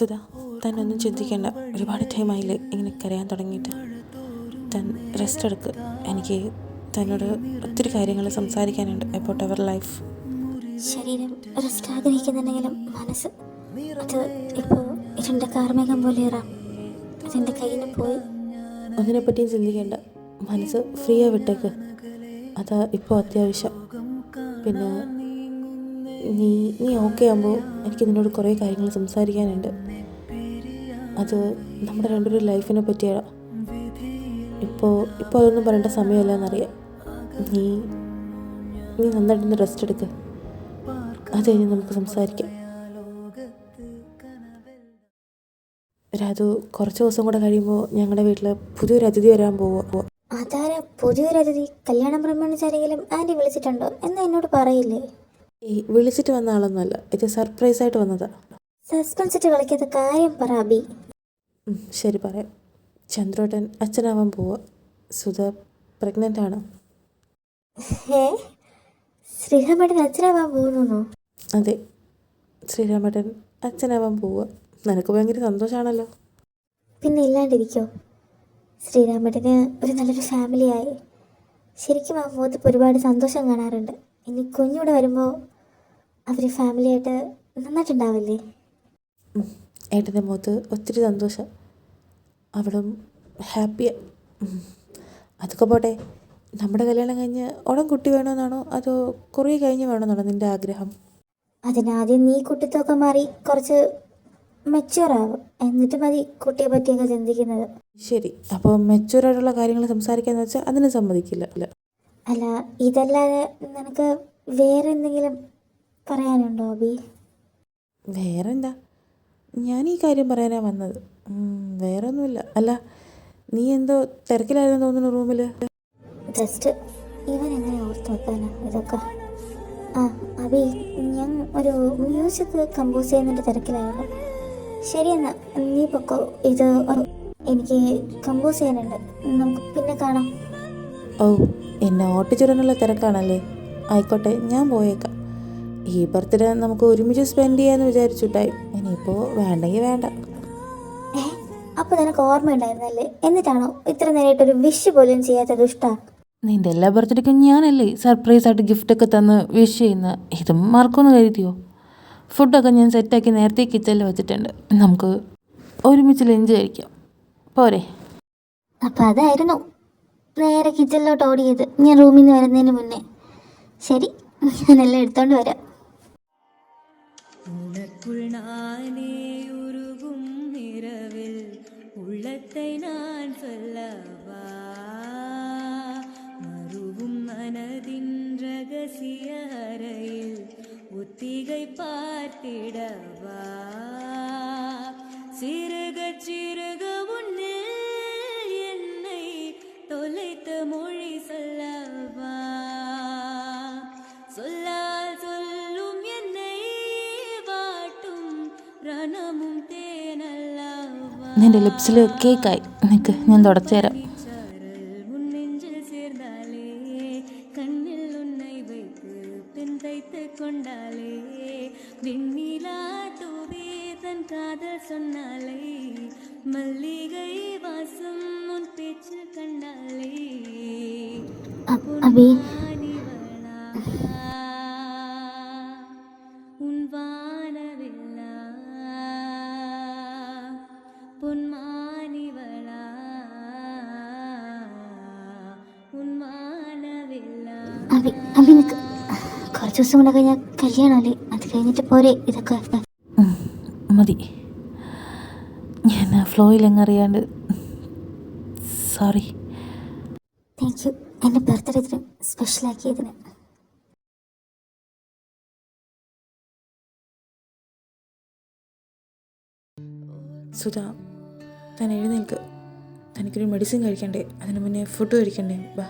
സുധ താൻ ഒന്നും ചിന്തിക്കേണ്ട. ഒരുപാട് ടൈമായില്ലേ ഇങ്ങനെ കരയാൻ തുടങ്ങിയിട്ട്. താൻ റെസ്റ്റ് എടുക്ക്. എനിക്ക് തന്നോട് ഒത്തിരി കാര്യങ്ങൾ സംസാരിക്കാനുണ്ട്. അബൌട്ട് അവർ ലൈഫ് ശരീരം റെസ്റ്റ് ആഗ്രഹിക്കുന്നുണ്ടെങ്കിലും മനസ്സ് അത് ഇപ്പോൾ ഇരുണ്ട കാർമേഘം പോലെ ഇറാം. അതെന്റെ കയ്യിൽ നിന്ന് പോയി. പറ്റിയും ചിന്തിക്കേണ്ട. മനസ്സ് ഫ്രീ ആയി വിട്ടേക്ക്. അതാ ഇപ്പോൾ അത്യാവശ്യം. പിന്നെ നീ നീ ഓക്കെ ആകുമ്പോൾ എനിക്ക് നിന്നോട് കുറേ കാര്യങ്ങൾ സംസാരിക്കാനുണ്ട്. അത് നമ്മുടെ രണ്ടുപേരും ലൈഫിനെ പറ്റിയാണ് ഇപ്പോൾ ഇപ്പോൾ അതൊന്നും പറയേണ്ട സമയമല്ല എന്നറിയാം നീ നീ നന്നായിട്ടൊന്ന് റെസ്റ്റ് എടുക്ക്. അത് കഴിഞ്ഞ് നമുക്ക് സംസാരിക്കാം. രാജു കുറച്ച് ദിവസം കൂടെ കഴിയുമ്പോൾ ഞങ്ങളുടെ വീട്ടിൽ പുതിയൊരു അതിഥി വരാൻ പോവുക അതാരാ? പുതിയൊരു അതിഥി? കല്യാണം പ്രമാണിച്ചാരെങ്കിലും ആന്റി വിളിച്ചിട്ടുണ്ടോ? എന്ന് എന്നോട് പറയില്ലേ? ഈ വിളിച്ചിട്ട് വന്ന ആളൊന്നുമല്ല. ഇത് സർപ്രൈസ് ആയിട്ട് വന്നതാ. സസ്പെൻസ് ഇട്ട് കളിക്കാത്ത കാര്യം പറ അബി ശരി പറയാം. ചന്ദ്രോട്ടൻ അച്ഛനാവാൻ പോവുക സുധ പ്രഗ്നന്റ് ആണ്. ഏ? ശ്രീരാമേട്ടൻ അച്ഛനാവാൻ പോകുന്നു അതെ. ശ്രീരാമേട്ടൻ അച്ഛനാവാൻ പോവുക നിനക്ക് ഭയങ്കര സന്തോഷമാണല്ലോ പിന്നെ ഇല്ലാണ്ടിരിക്കോ? ശ്രീരാമേട്ടന് ഒരു നല്ലൊരു ഫാമിലിയായി ശരിക്കും ആ മുഖത്ത് ഒരുപാട് സന്തോഷം കാണാറുണ്ട്. ഇനി കുഞ്ഞൂടെ വരുമ്പോൾ അവർ ഫാമിലിയായിട്ട് നന്നായിട്ടുണ്ടാവില്ലേ? ഏട്ടന്റെ മുഖത്ത് ഒത്തിരി സന്തോഷം. അവളും ഹാപ്പി അതൊക്കെ പോട്ടെ. നമ്മുടെ കല്യാണം കഴിഞ്ഞ് ഉടൻ കുട്ടി വേണമെന്നാണോ അതോ കുറേ കഴിഞ്ഞ് വേണമെന്നാണോ നിന്റെ ആഗ്രഹം? അതിനാദ്യം നീ കുട്ടിത്തൊക്കെ മാറി കുറച്ച് മെച്യൂർ ആവും. എന്നിട്ട് മതി കുട്ടിയെ പറ്റിയൊക്കെ ചിന്തിക്കുന്നത്. ശരി. അപ്പോൾ മെച്ചൂറായിട്ടുള്ള കാര്യങ്ങൾ സംസാരിക്കാന്ന് വെച്ചാൽ അതിന് സമ്മതിക്കില്ല. അല്ല ഇതല്ലാതെ നിനക്ക് വേറെ എന്തെങ്കിലും പറയാനുണ്ടോ അബി? വേറെന്താ? ഞാൻ ഈ കാര്യം പറയാനാണ് വന്നത്. വേറൊന്നുമില്ല. വേറെ ഒന്നുമില്ല അല്ല നീ എന്തോ തിരക്കിലായിരുന്നു തോന്നുന്നു റൂമിൽ ജസ്റ്റ് ഇവൻ എങ്ങനെ ഓർത്ത് വെക്കാനാ ഇതൊക്കെ? ആ അബി ഞാൻ ഒരു മ്യൂസിക് കമ്പോസ് ചെയ്യുന്നതിന്റെ തിരക്കിലായിരുന്നു. ശരിയെന്നാ നീ പൊക്കോ. ഇത് എനിക്ക് കമ്പോസ് ചെയ്യാനുണ്ട്. നമുക്ക് പിന്നെ കാണാം. ഓ എന്നെ ഓട്ടിച്ചിടാനുള്ള തിരക്കാണല്ലേ? ആയിക്കോട്ടെ ഞാൻ പോയേക്കാം. ഈ ബർത്ത്ഡേ നമുക്ക് ഒരുമിച്ച് സ്പെൻഡ് ചെയ്യാന്ന് വിചാരിച്ചുട്ടായി ഇനിയിപ്പോ ഇനിയിപ്പോൾ വേണ്ടെങ്കിൽ വേണ്ട അപ്പൊ അപ്പോൾ നിനക്ക് ഓർമ്മയുണ്ടായിരുന്നല്ലേ എന്നിട്ടാണോ ഇത്ര നേരമായിട്ടൊരു വിഷ് പോലും ചെയ്യാത്ത ദുഷ്ട നിന്റെ എല്ലാ ബർത്ത്ഡേക്കും ഞാനല്ലേ സർപ്രൈസ് ആയിട്ട് ഗിഫ്റ്റൊക്കെ തന്ന് വിഷ് ചെയ്യുന്ന? ഇതും മറക്കുമെന്ന് കരുതിയോ? ഫുഡൊക്കെ ഞാൻ സെറ്റാക്കി നേരത്തെ കിച്ചണിൽ വെച്ചിട്ടുണ്ട്. നമുക്ക് ഒരുമിച്ച് ലഞ്ച് കഴിക്കാം. പോരെ. അപ്പം അതായിരുന്നു നേരെ കിച്ചണിലോട്ട് ഓടിയത്. ഞാൻ റൂമിൽ നിന്ന് വരുന്നതിന് മുന്നേ. ശരി ഞാനെല്ലാം എടുത്തോണ്ട് വരാം. உனக்குள் நானே உருகும் இரவில் உள்ளத்தை நான் சொல்லவா? மறுவும் மனதின் ரகசிய அறையில் ஒத்திகை பார்த்திடவா? சிறுக சிறுக தேனல்லவா നിന്റെ ലിപ്സിൽ കേക്കായി നിൽക്ക് ഞാൻ തുടച്ചു തരാം சாரல் உன் நெஞ்சில் சேர்ந்தாலே கண்ணில் உன்னை வைத்து பின் தைத்து கொண்டாலே வெண்ணிலா தூவே தன் காதல் சொன்னாலே மல்லிகை வாசம் உன் பேச்சு கண்டாலே അ- അഭി അഭി നിൽക്ക് കുറച്ച് ദിവസം കൂടെ കഴിഞ്ഞാൽ കല്യാണമല്ലേ? അത് കഴിഞ്ഞിട്ട് പോരെ ഇതൊക്കെ. മതി. ഞാൻ ഫ്ലോയിൽ എങ്ങറിയാണ്ട് സോറി താങ്ക് യു എന്റെ ബർത്ത്ഡേ ദിനം സ്പെഷ്യലാക്കിയതിന് സുധ താൻ എഴുന്നേൽക്ക്. തനിക്കൊരു മെഡിസിൻ കഴിക്കണ്ടേ? അതിന് മുന്നേ ഫുഡ് കഴിക്കണ്ടേ? ബാ.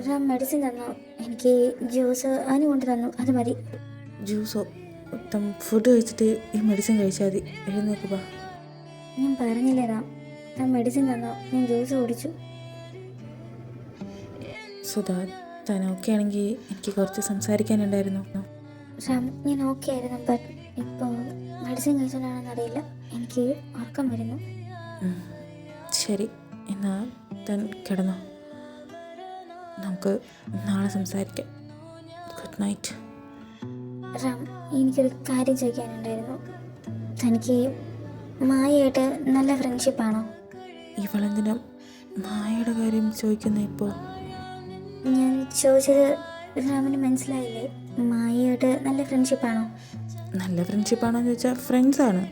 റാം മെഡിസിൻ തന്നു. എനിക്ക് ജ്യൂസ് അതിന് കൊണ്ട് തന്നു. അത് മതി. ജ്യൂസോ? തം ഫുഡ് കഴിച്ചിട്ട് ഈ മെഡിസിൻ കഴിച്ചാൽ മതി. എഴുന്നേക്ക് ബാ ഞാൻ പറഞ്ഞില്ലേ റാം. റാം മെഡിസിൻ തന്നു. ഞാൻ ജ്യൂസ് കുടിച്ചു. സുധാ താൻ ഓക്കെ ആണെങ്കിൽ എനിക്ക് കുറച്ച് സംസാരിക്കാനുണ്ടായിരുന്നു. റാം ഞാൻ ഓക്കെ ആയിരുന്നു ബട്ട് ഇപ്പോൾ മെഡിസിൻ കഴിച്ചോണ്ടാണെന്ന് അറിയില്ല. എനിക്ക് ഉറക്കം വരുന്നു. ശരി. എന്നാ താൻ കിടന്നോ. നമുക്ക് നാളെ സംസാരിക്കാം. ഗുഡ് നൈറ്റ് റാം എനിക്കൊരു കാര്യം ചോദിക്കാനുണ്ടായിരുന്നു. തനിക്ക് മായയായിട്ട് നല്ല ഫ്രണ്ട്ഷിപ്പാണോ ഇവളെന്തിനും മായയുടെ കാര്യം ചോദിക്കുന്ന ഇപ്പോൾ ഞാൻ ചോദിച്ചത് റാമിന് മനസ്സിലായില്ലേ? മായയായിട്ട് നല്ല ഫ്രണ്ട്ഷിപ്പാണോ നല്ല ഫ്രണ്ട്ഷിപ്പാണോ എന്ന് ചോദിച്ചാൽ ഫ്രണ്ട്സാണ്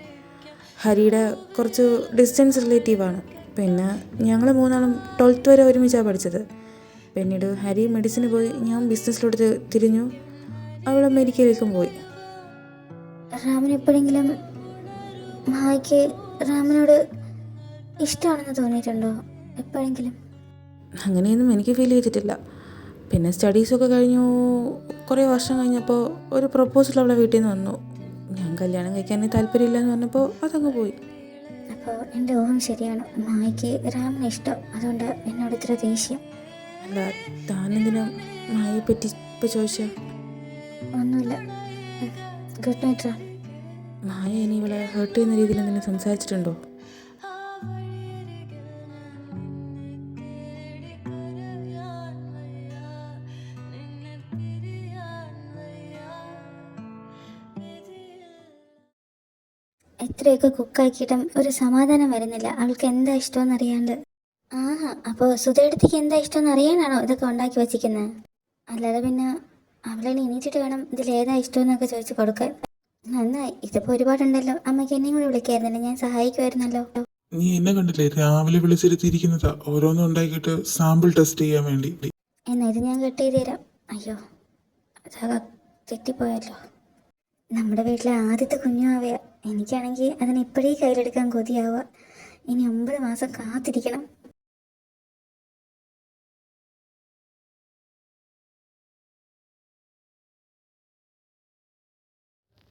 ഹരിയുടെ കുറച്ച് ഡിസ്റ്റൻസ് റിലേറ്റീവാണ് പിന്നെ ഞങ്ങൾ മൂന്നാളും ട്വൽത്ത് വരെ ഒരുമിച്ചാണ് പഠിച്ചത്. പിന്നീട് ഹരി മെഡിസിന് പോയി. ഞാൻ ബിസിനസ്സിലോട്ട് തിരിഞ്ഞു. അവൾ അമേരിക്കയിലേക്കും പോയി. രാമൻ എപ്പോഴെങ്കിലും മായ്ക്ക് രാമനോട് ഇഷ്ടമാണെന്ന് തോന്നിയിട്ടുണ്ടോ? എപ്പോഴെങ്കിലും? അങ്ങനെയൊന്നും എനിക്ക് ഫീൽ ചെയ്തിട്ടില്ല. പിന്നെ സ്റ്റഡീസൊക്കെ കഴിഞ്ഞു. കുറേ വർഷം കഴിഞ്ഞപ്പോൾ ഒരു പ്രപ്പോസൽ അവളെ വീട്ടിൽ നിന്ന് വന്നു. ഞാൻ കല്യാണം കഴിക്കാൻ താല്പര്യമില്ല എന്ന് പറഞ്ഞപ്പോൾ അതങ്ങ് പോയി. അപ്പോൾ എന്റെ ഓഹം ശരിയാണ്. മായ്ക്ക് രാമന് ഇഷ്ടം. അതുകൊണ്ട് എന്നോട് ഇത്ര ദേഷ്യം. അല്ല താനെന്തിനാ മായയെ പറ്റി ഇപ്പോൾ ചോദിച്ചാൽ ഒന്നുമില്ല. Good night Ram. മായ ഇനി ഇവളെ ഹേർട്ട് ചെയ്യുന്ന രീതിയിൽ എന്തെങ്കിലും സംസാരിച്ചിട്ടുണ്ടോ? എത്രയൊക്കെ കുക്കാക്കിയിട്ടും ഒരു സമാധാനം വരുന്നില്ല. അവൾക്ക് എന്താ ഇഷ്ടമെന്ന് ആഹാ അപ്പോൾ സുധയെടുത്തേക്ക് എന്താ ഇഷ്ടം അറിയാനാണോ ഇതൊക്കെ ഉണ്ടാക്കി വെച്ചിരിക്കുന്നത് അല്ലാതെ പിന്നെ അവളെ എണീറ്റിട്ട് വേണം ഇതിൽ ഏതാ ഇഷ്ടമെന്നൊക്കെ ചോദിച്ചു കൊടുക്കാൻ. നന്നായി ഇതിപ്പോൾ ഒരുപാടുണ്ടല്ലോ. അമ്മയ്ക്ക് എന്നെയും കൂടി വിളിക്കായിരുന്നല്ലോ ഞാൻ സഹായിക്കുമായിരുന്നല്ലോ. നീ എന്നെ കണ്ടില്ലേ? രാവിലെ വിളിച്ചിരുത്തിയിരിക്കുന്നതാ. ഓരോന്നും ഉണ്ടാക്കിയിട്ട് സാമ്പിൾ ടെസ്റ്റ് ചെയ്യാൻ വേണ്ടി. എന്നാ ഇത് ഞാൻ കട്ട് ചെയ്ത് തരാം. അയ്യോ അതാ തെറ്റിപ്പോയല്ലോ. നമ്മുടെ വീട്ടിലെ ആദ്യത്തെ കുഞ്ഞുമാവയാ എനിക്കാണെങ്കിൽ അതിനെ ഇപ്പോഴേ കയ്യിലെടുക്കാൻ കൊതിയാവുക. ഇനി ഒമ്പത് മാസം കാത്തിരിക്കണം.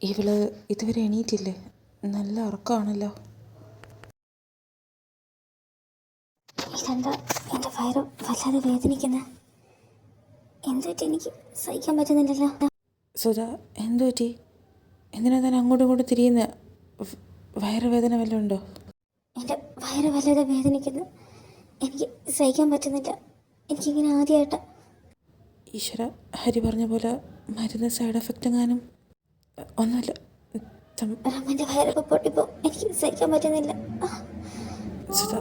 ഇവൾ ഇതുവരെ എണീറ്റില്ലേ? നല്ല ഉറക്കമാണല്ലോ. ഇതെന്താ എന്റെ വയറ് വല്ലാതെ വേദനിക്കുന്ന? എന്തുപറ്റി എനിക്ക് സഹിക്കാൻ പറ്റുന്നില്ലല്ലോ? സുധ എന്തു പറ്റി എന്തിനാ താൻ അങ്ങോട്ടും ഇങ്ങോട്ടും തിരിയുന്ന? വയറുവേദന വല്ലതും ഉണ്ടോ? എന്റെ വയറ് വല്ലാതെ വേദനിക്കുന്നു. എനിക്ക് സഹിക്കാൻ പറ്റുന്നില്ല. എനിക്കിങ്ങനെ ആദ്യമായിട്ട് ഈശ്വര ഹരി പറഞ്ഞ പോലെ മരുന്ന് സൈഡ് എഫക്റ്റ് എങ്ങാനും? ഒന്നുമില്ല. റമ്മന്റെ വയറൊക്കെ പൊട്ടിപ്പോ. എനിക്ക് സഹിക്കാൻ പറ്റുന്നില്ല. ആ. സുധ.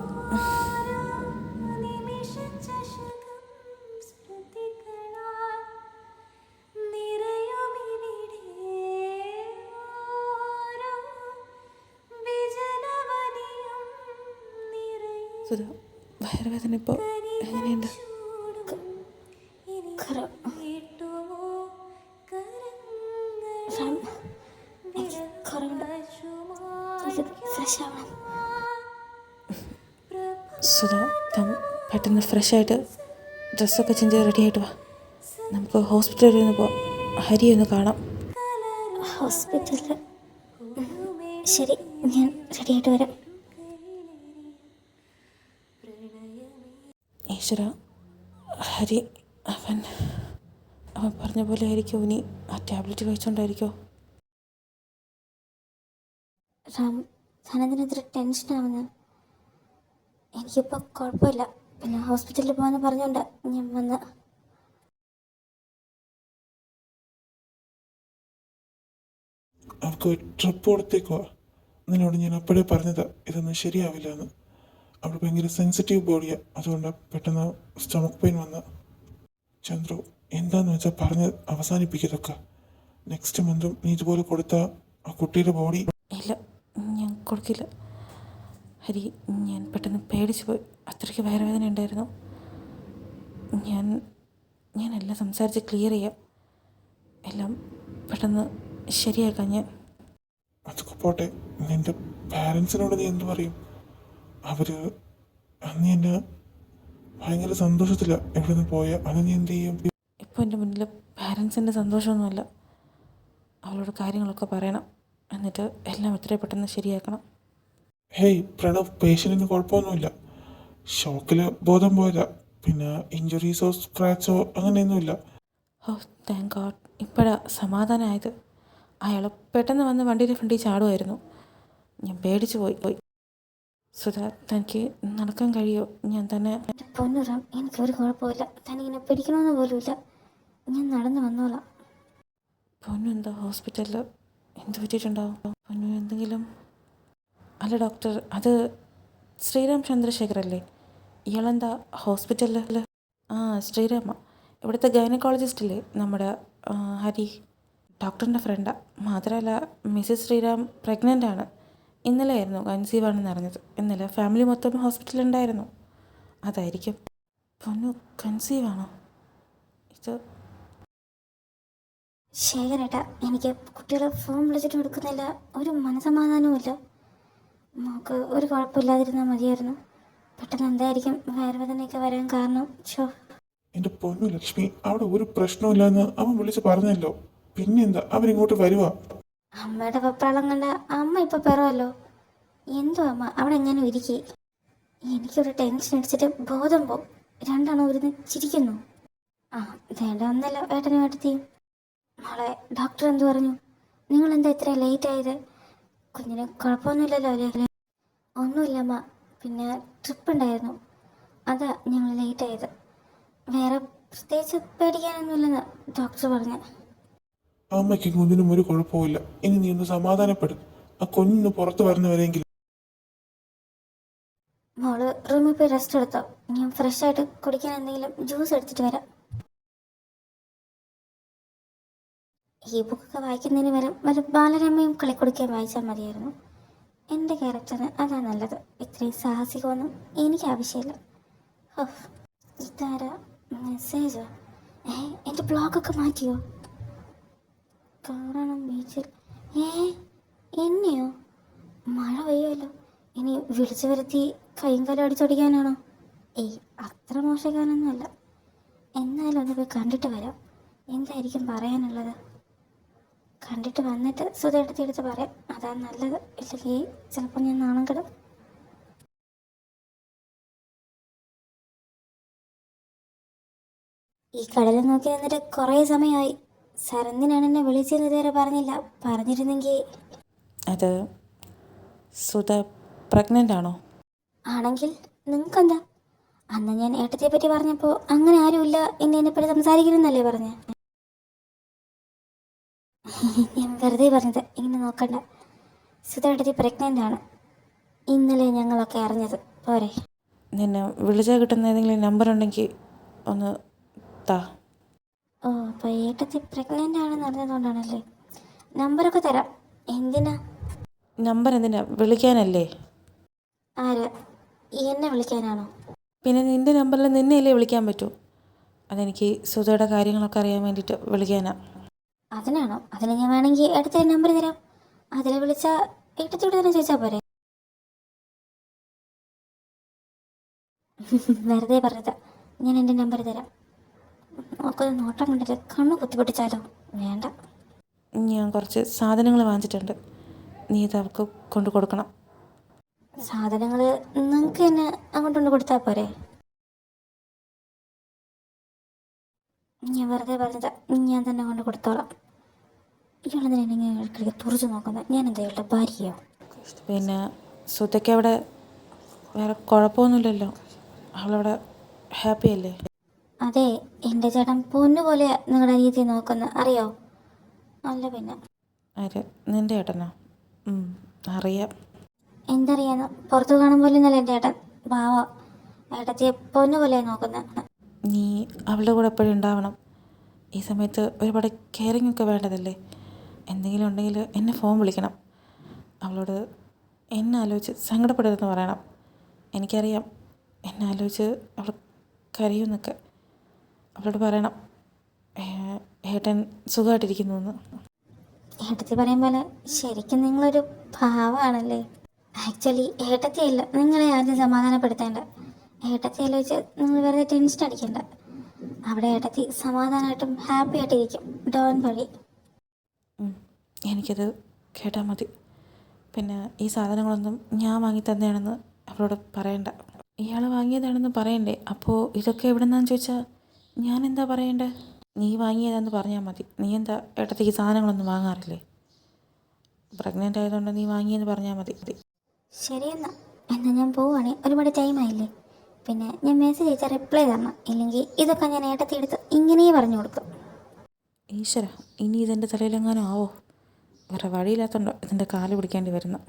സുധ വയറുവേദന ഇപ്പോൾ എങ്ങനെയുണ്ട്? പെട്ടെന്ന് ഫ്രഷ് ആയിട്ട് ഡ്രസ്സൊക്കെ ചേഞ്ച് ചെയ്ത് റെഡി ആയിട്ട് വാ. നമുക്ക് ഹോസ്പിറ്റലിൽ ഒന്ന് പോവാം. ഹരി ഒന്ന് കാണാം. ഹോസ്പിറ്റലിൽ ശരി ഞാൻ റെഡി ആയിട്ട് വരാം. ഈശ്വര ഹരി അവൻ അവൻ പറഞ്ഞ പോലെ ആയിരിക്കും. ഇനി ആ ടാബ്ലറ്റ് കഴിച്ചുകൊണ്ടായിരിക്കോ റാം ധനത്തിനെത്ര ടെൻഷനാവുന്നു എനിക്കിപ്പോൾ കുഴപ്പമില്ല. പിന്നെ ഹോസ്പിറ്റലിൽ പോകാമെന്ന് പറഞ്ഞുകൊണ്ട് ഞാൻ വന്ന്. അവൾക്ക് ട്രിപ്പ് കൊടുത്തേക്കോ നിന്നോട് ഞാൻ അപ്പോഴേ പറഞ്ഞതാ ഇതൊന്നും ശരിയാവില്ല എന്ന് അവൾ ഭയങ്കര സെൻസിറ്റീവ് ബോഡിയാ അതുകൊണ്ട് പെട്ടെന്ന് സ്റ്റമക്ക് പെയിൻ വന്ന. ചന്ദ്രു എന്താന്ന് വെച്ചാൽ പറഞ്ഞ് അവസാനിപ്പിക്കതൊക്കെ. നെക്സ്റ്റ് മന്തും നീ ഇതുപോലെ കൊടുത്ത ആ കുട്ടിയുടെ ബോഡി ഇല്ല ഞാൻ കൊടുക്കില്ല. ഹരി ഞാൻ പെട്ടെന്ന് പേടിച്ചു പോയി. അത്രയ്ക്ക് വയറുവേദന ഉണ്ടായിരുന്നു. ഞാൻ ഞാൻ എല്ലാം സംസാരിച്ച് ക്ലിയർ ചെയ്യാം. എല്ലാം പെട്ടെന്ന് ശരിയാക്കാം ഞാൻ. അതൊക്കെ പോട്ടെ. നിന്റെ പാരൻസിനോട് നീ എന്ത് പറയും? അവർ അന്ന് എന്നെ ഭയങ്കര സന്തോഷത്തില്ല എവിടെ നിന്ന് പോയ. അത് നീ എന്ത് ചെയ്യും? ഇപ്പോൾ എന്റെ മുന്നിൽ പാരൻസിന്റെ സന്തോഷമൊന്നുമല്ല. അവളോട് കാര്യങ്ങളൊക്കെ പറയണം. എന്നിട്ട് എല്ലാം എത്രയും പെട്ടെന്ന് ശരിയാക്കണം. ഹേയ് പ്രണവ് പേഷ്യന്റിന് കുഴപ്പമൊന്നുമില്ല. ഷോക്കിൽ ബോധം പോയതാ. പിന്നെ ഇഞ്ചുറീസോ സ്ക്രാച്ചോ അങ്ങനെയൊന്നുമില്ല. ഓ താങ്ക് ഗോഡ് ഇപ്പോഴാ സമാധാനമായത് അയാൾ പെട്ടെന്ന് വന്ന് വണ്ടിയുടെ ഫ്രണ്ടിൽ ചാടുമായിരുന്നു ഞാൻ പേടിച്ചു പോയി പോയി. സുധാ തനിക്ക് നടക്കാൻ കഴിയോ? ഞാൻ തന്നെ പൊന്നുറാം എനിക്കൊരു കുഴപ്പമില്ല തനിങ്ങനെ പിടിക്കണമെന്ന് പോലുമില്ല. ഞാൻ നടന്നു വന്നോളാം. പൊന്നു എന്താ ഹോസ്പിറ്റലിൽ എന്ത് പറ്റിയിട്ടുണ്ടാവും? പൊന്നു എന്തെങ്കിലും അല്ല ഡോക്ടർ അത് ശ്രീറാം ചന്ദ്രശേഖർ അല്ലേ ഇയാളെന്താ ഹോസ്പിറ്റലിൽ ആ ശ്രീരാമ. ഇവിടുത്തെ ഗൈനക്കോളജിസ്റ്റ് ഇല്ലേ നമ്മുടെ ഹരി? ഡോക്ടറിന്റെ ഫ്രണ്ടാ. മാത്രമല്ല മിസ്സിസ് ശ്രീരാം പ്രഗ്നന്റ് ആണ് ഇന്നലെ ആയിരുന്നു കൺസീവ് ആണെന്ന് അറിഞ്ഞത്. ഇന്നലെ ഫാമിലി മൊത്തം ഹോസ്പിറ്റലിൽ ഉണ്ടായിരുന്നു അതായിരിക്കും. പൊന്നു കൺസീവ് ആണോ ഇത് ശേഖരേട്ടാ എനിക്ക് കുട്ടികളെ ഫോൺ വിളിച്ചിട്ട് കൊടുക്കുന്നില്ല. ഒരു മനസമാധാനവുമില്ല മോക്ക് ഒരു കുഴപ്പമില്ലാതിരുന്നാൽ മതിയായിരുന്നു. പെട്ടെന്ന് എന്തായിരിക്കും? വയറുവേദനയൊക്കെ വരാൻ കാരണം? ഷോ എന്റെ പൊന്നു ലക്ഷ്മി അവിടെ ഒരു പ്രശ്നമില്ലെന്ന് അവൻ വിളിച്ച് പറഞ്ഞല്ലോ. പിന്നെന്താ? അവരിങ്ങോട്ട് വരുവാ. അമ്മയുടെ പപ്പാളം കണ്ട അമ്മ ഇപ്പൊ പറവല്ലോ. എന്തോ അമ്മ അവിടെ എങ്ങനെ ഇരിക്കേ. എനിക്കൊരു ടെൻഷൻ അടിച്ചിട്ട് ബോധം പോ രണ്ടാണോ ഇരുന്ന് ചിരിക്കുന്നു. ആ വേണ്ട ഒന്നല്ല ഏട്ടനും ഏട്ടത്തിയും മോളെ ഡോക്ടർ എന്തു പറഞ്ഞു? നിങ്ങൾ എന്താ ഇത്ര ലേറ്റ് ആയത്? കുഞ്ഞിന് കുഴപ്പമൊന്നുമില്ലല്ലോ അല്ലേ ഒന്നുമില്ലമ്മ. പിന്നെ ട്രിപ്പ് ഉണ്ടായിരുന്നു. അതാ ഞങ്ങൾ ലേറ്റ് ആയത്. വേറെ പ്രത്യേകിച്ച് പേടിക്കാനൊന്നുമില്ലെന്ന് ഡോക്ടർ പറഞ്ഞു. അമ്മയ്ക്ക് കുഞ്ഞിനും ഒരു കുഴപ്പമില്ല ഇനി നീ ഒന്ന് സമാധാനപ്പെടും. ആ കുഞ്ഞിന്ന് പുറത്തു വരുന്നവരെങ്കിലും മോൾ റൂമിൽ പോയി റെസ്റ്റ് എടുത്തോ. ഞാൻ ഫ്രഷ് ആയിട്ട് കുടിക്കാൻ എന്തെങ്കിലും ജ്യൂസ് എടുത്തിട്ട് വരാം. ഈ ബുക്കൊക്കെ വായിക്കുന്നതിന് വരെ വല്ല ബാലരമയും കളിക്കുടുക്കയും വായിച്ചാൽ മതിയായിരുന്നു. എന്റെ ക്യാരക്ടറിന് അതാ നല്ലത്. ഇത്രയും സാഹസികമൊന്നും എനിക്ക് ആവശ്യമില്ല. ഹോ ഇതാരാ? മെസ്സേജോ? ഏ എന്റെ ബ്ലോഗൊക്കെ മാറ്റിയോ? കാണണം ബീച്ചിൽ. ഏ എന്നെയോ? മഴ പെയ്യുമല്ലോ. ഇനി വിളിച്ചു വരുത്തി കൈയും കാലും അടിച്ചൊടിക്കാനാണോ ഏയ് അത്ര മോശക്കാരനൊന്നുമല്ല എന്നാലും ഒന്ന് പോയി കണ്ടിട്ട് വരാം. എന്തായിരിക്കും പറയാനുള്ളത്? കണ്ടിട്ട് വന്നിട്ട് സുധയെടുത്ത് എടുത്ത് പറയാം അതാ നല്ലത്. ഇല്ലെങ്കിൽ ചിലപ്പോൾ ഞാൻ നാണം കിടും. ഈ കടലിൽ നോക്കി നിന്നിട്ട് കുറേ സമയമായി. സരന്തിനാണ് എന്നെ വിളിച്ചെന്ന് ഇതുവരെ പറഞ്ഞില്ല. പറഞ്ഞിരുന്നെങ്കിൽ. അത് സുധ പ്രഗ്നന്റ് ആണോ? ആണെങ്കിൽ നിങ്ങൾക്കെന്താ? അന്ന് ഞാൻ ഏട്ടത്തെ പറ്റി പറഞ്ഞപ്പോൾ അങ്ങനെ ആരുമില്ല എന്നെ എന്നെപ്പറ്റി സംസാരിക്കണമെന്നല്ലേ പറഞ്ഞേ? ഞാൻ വെറുതെ പറഞ്ഞത് ഇങ്ങനെ നോക്കണ്ട. സുധ ഏട്ടത്തി പ്രഗ്നന്റ് ആണ്. ഇന്നലെ ഞങ്ങളൊക്കെ അറിഞ്ഞത്. പോരെ. നിന്നെ വിളിച്ചാൽ കിട്ടുന്ന ഏതെങ്കിലും നമ്പർ ഉണ്ടെങ്കിൽ ഒന്ന് താ. ഓ അപ്പോൾ ഏട്ടത്തി പ്രഗ്നന്റ് ആണെന്ന് അറിഞ്ഞതുകൊണ്ടാണല്ലേ? നമ്പറൊക്കെ തരാം. എന്തിനാ? നമ്പർ എന്തിനാ? വിളിക്കാനല്ലേ? ആര്? എന്നെ വിളിക്കാനാണോ? പിന്നെ നിന്റെ നമ്പറിൽ നിന്നെയല്ലേ വിളിക്കാൻ പറ്റൂ? അതെനിക്ക് സുധയുടെ കാര്യങ്ങളൊക്കെ അറിയാൻ വേണ്ടിയിട്ട് വിളിക്കാനാ. അതിനാണോ? അതിന് ഞാൻ വേണമെങ്കിൽ എടുത്ത നമ്പർ തരാം. അതിൽ വിളിച്ചാൽ ഏട്ടത്തോട് തന്നെ ചോദിച്ചാൽ പോരെ. വെറുതെ പറഞ്ഞതാ. ഞാൻ എന്റെ നമ്പർ തരാം. നോക്കൊന്ന് നോട്ടം കണ്ടിട്ട് കണ്ണു കുത്തിപ്പൊട്ടിച്ചാലോ വേണ്ട. ഞാൻ കുറച്ച് സാധനങ്ങൾ വാങ്ങിച്ചിട്ടുണ്ട്. നീ ഇത് അവർക്ക് കൊണ്ടു കൊടുക്കണം. സാധനങ്ങൾ നിങ്ങൾക്ക് തന്നെ അങ്ങോട്ട് കൊണ്ട് കൊടുത്താൽ പോരെ? ഞാൻ വെറുതെ പറഞ്ഞതാ ഞാൻ തന്നെ കൊണ്ട് കൊടുത്തോളാം. ഇയാളെന്തിനാ ഇടയ്ക്കിടയ്ക്ക് തുറച്ചു നോക്കുന്നത്? ഞാൻ എന്താ ഇയാളുടെ ഭാര്യയോ? പിന്നെ സുധയ്ക്ക് അവിടെ വേറെ കുഴപ്പമൊന്നുമില്ലല്ലോ. അവളവിടെ ഹാപ്പി അല്ലേ? അതെ എന്റെ ചേട്ടൻ പൊന്നു പോലെ നിങ്ങളുടെ അനിയത്തി നോക്കുന്നു. അറിയോ? അല്ല പിന്നെ. ആര്? നിന്റെ ഏട്ടനോ? ഉം, അറിയാം. എന്തറിയാന്ന് പുറത്തു പോലെ എന്നല്ല എന്റെ ഏട്ടൻ ഭാവ ഏട്ടത്തി പൊന്നു പോലെ നോക്കുന്നത് നീ അവളുടെ കൂടെ എപ്പോഴും ഉണ്ടാവണം. ഈ സമയത്ത് ഒരുപാട് കെയറിങ് ഒക്കെ വേണ്ടതല്ലേ? എന്തെങ്കിലും ഉണ്ടെങ്കിൽ എന്നെ ഫോൺ വിളിക്കണം. അവളോട് എന്നെ ആലോചിച്ച് സങ്കടപ്പെടരുതെന്ന് പറയണം. എനിക്കറിയാം എന്നെ ആലോചിച്ച് അവൾ കരയുമെന്നൊക്കെ. അവളോട് പറയണം "ഏ- ഏട്ടൻ സുഖമായിട്ടിരിക്കുന്നു എന്ന് ഏട്ടത്തി പറയും പോലെ ശരിക്കും നിങ്ങളൊരു ഭാവമാണല്ലേ ആക്ച്വലി ഏട്ടത്തിയല്ല നിങ്ങളെ ആദ്യം സമാധാനപ്പെടുത്തേണ്ട. ഏട്ടത്തി ആലോചിച്ച് നിങ്ങൾ വെറുതെ ടെൻഷൻ അടിക്കണ്ട. അവിടെ ഏട്ടത്തി സമാധാനമായിട്ടും ഹാപ്പി ആയിട്ടിരിക്കും. ഡോൺ വഴി. എനിക്കത് കേട്ടാൽ മതി. പിന്നെ ഈ സാധനങ്ങളൊന്നും ഞാൻ വാങ്ങി തന്നെയാണെന്ന് അവളോട് പറയണ്ട. ഇയാൾ വാങ്ങിയതാണെന്ന് പറയണ്ടേ? അപ്പോൾ ഇതൊക്കെ എവിടെ നിന്നാന്ന് ചോദിച്ചാൽ ഞാൻ എന്താ പറയണ്ടേ? നീ വാങ്ങിയതാന്ന് പറഞ്ഞാൽ മതി. നീ എന്താ ഏട്ടത്തേക്ക് സാധനങ്ങളൊന്നും വാങ്ങാറില്ലേ? പ്രഗ്നന്റ് ആയതുകൊണ്ട് നീ വാങ്ങിയെന്ന് പറഞ്ഞാൽ മതി. ശരിയെന്നാ. എന്നാൽ ഞാൻ പോവുകയാണെ ഒരുപാട് ടൈമായില്ലേ പിന്നെ ഞാൻ മെസ്സേജ് അയച്ചാൽ റിപ്ലൈ തരണം ഇല്ലെങ്കിൽ ഇതൊക്കെ ഞാൻ ഏട്ടത്തി എടുത്ത് ഇങ്ങനെ പറഞ്ഞു കൊടുക്കും. ഈശ്വര ഇനി ഇതെന്റെ തലയിലെങ്ങാനും ആവോ? വേറെ വഴിയില്ലാത്തതുണ്ടോ ഇതിന്റെ കാൽ പിടിക്കേണ്ടി വരുന്നു.